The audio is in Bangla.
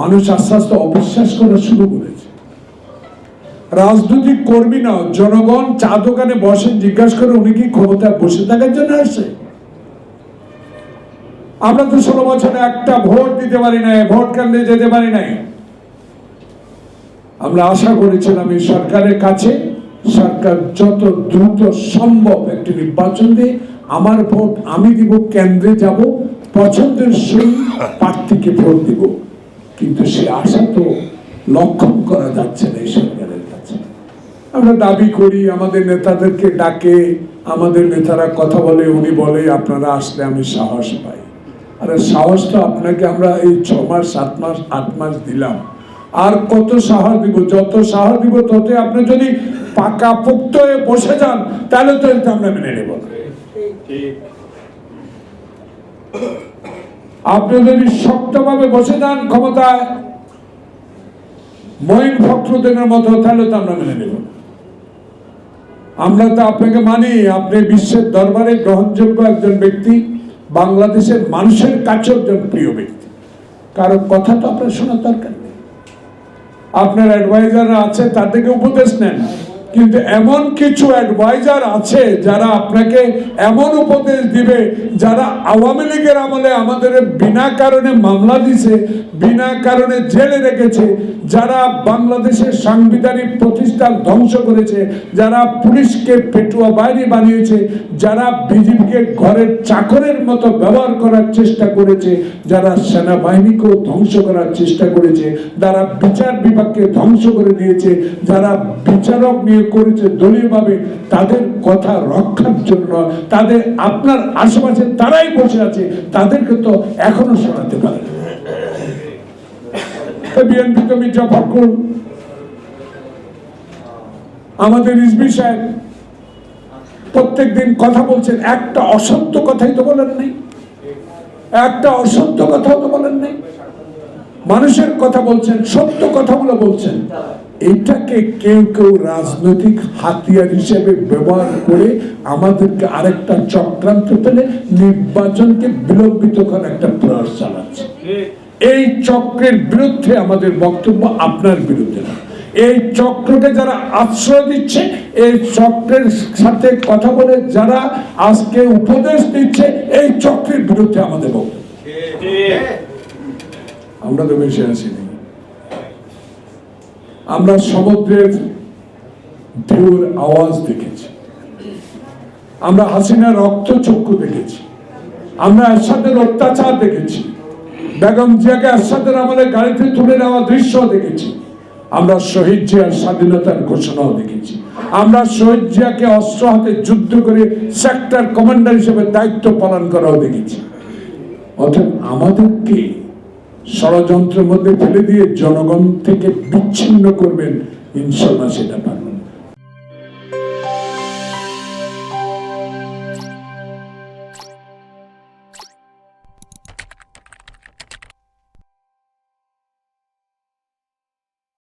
মানুষ আস্তে আস্তে অবিশ্বাস করা শুরু করেছে। রাজনৈতিক কর্মী না, জনগণ চা দোকানে বসে জিজ্ঞাসা করে উনি কি ক্ষমতায় বসে থাকার জন্য আসে? আমরা তো ষোলো বছরে একটা ভোট দিতে পারি নাই, ভোট কেন্দ্রে যেতে পারি নাই। আমরা আশা করেছিলাম এই সরকারের কাছে, সরকার যত দ্রুত সম্ভব একটি নির্বাচন দিয়ে আমার ভোট আমি দিব, কেন্দ্রে যাব, পছন্দের সেই প্রার্থীকে ভোট দিব। কিন্তু সে আশা তো লক্ষণ করা যাচ্ছে না এই সরকারের কাছে আমরা দাবি করি, আমাদের নেতাদেরকে ডাকে, আমাদের নেতারা কথা বলে, উনি বলে, আপনারা আসলে আমি সাহস পাই। আরে সাহস তো আপনাকে আমরা এই ছ মাস, সাত মাস, আট মাস দিলাম। আর কত সাহস দিব? যত সাহস দিব তত আপনি যদি পাকা পুক্ত হয়ে বসে যান, তাহলে তো এটা আমরা মেনে নেব আপনি যদি শক্তভাবে বসে যান ক্ষমতায় মহিন ফখরুদ্দিনের মতো, তাহলে তো আমরা মেনে নেব। আমরা তো আপনাকে মানি, আপনি বিশ্বের দরবারে গ্রহণযোগ্য একজন ব্যক্তি, বাংলাদেশের মানুষের কাছে একজন প্রিয় ব্যক্তি। কারও কথা তো আপনার শোনার দরকার নেই। আপনার অ্যাডভাইজাররা আছে তাদেরকে উপদেশ নেন। কিন্তু এমন কিছু অ্যাডভাইজার আছে যারা আপনাকে এমন উপদেশ দিবে, যারা আওয়ামী লীগের আমলে আমাদের বিনা কারণে মামলা দিছে, বিনা কারণে জেলে রেখেছে, যারা বাংলাদেশের সাংবিধানিক প্রতিষ্ঠান ধ্বংস করেছে, যারা পুলিশকে পেটুয়া বাইরে বানিয়েছে, যারা বিজেপিকে ঘরের চাকরের মতো ব্যবহার করার চেষ্টা করেছে, যারা সেনাবাহিনীকেও ধ্বংস করার চেষ্টা করেছে, যারা বিচার বিভাগকে ধ্বংস করে দিয়েছে, যারা বিচারক নিয়ে করেছে দলীয়ভাবে তাদের কথা রক্ষার জন্য, তাদের আপনার আশেপাশে তারাই বসে আছে, তাদেরকে তো এখনও শোনাতে পারে বিএনপি তো মির্জা ফখরুল। আমাদের রিজবি সাহেব প্রত্যেক দিন কথা বলছেন, একটা অসত্য কথাই তো বলেন নাই। একটা অসত্য কথাও তো বলেন নাই। মানুষের কথা বলছেন, সত্য কথাগুলো বলছেন। এটাকে কেউ কেউ রাজনৈতিক হাতিয়ার হিসেবে ব্যবহার করে আমাদেরকে আরেকটা চক্রান্ত পেলে নির্বাচনকে বিলম্বিত করার একটা প্রয়াস চালাচ্ছে। এই চক্রের বিরুদ্ধে আমাদের বক্তব্য আপনার বিরুদ্ধে না। এই চক্রকে যারা আশ্রয় দিচ্ছে এই চক্রের সাথে কথা বলে যারা আজকে উপদেশ দিচ্ছে এই চক্রের বিরুদ্ধে আমাদের বক্তব্য। আমরা তো বেশি আসিনি আমরা সমুদ্রের ঢেউর আওয়াজ দেখেছি। আমরা হাসিনার রক্ত চক্ষু দেখেছি। আমরা এরশাদের অত্যাচার দেখেছি। বেগম জিয়াকে এরশাদের আমাদের গাড়িতে তুলে নেওয়া দৃশ্য দেখেছি। আমরা শহীদ জিয়ার স্বাধীনতার ঘোষণাও দেখেছি। আমরা শহীদ জিয়াকে অস্ত্র হাতে যুদ্ধ করে সেক্টর কমান্ডার হিসেবে দায়িত্ব পালন করাও দেখেছি। অর্থাৎ আমাদেরকে ষড়যন্ত্রের মধ্যে ফেলে দিয়ে জনগণ থেকে বিচ্ছিন্ন করবেন ইনশাল্লাহ সেটা পারবেন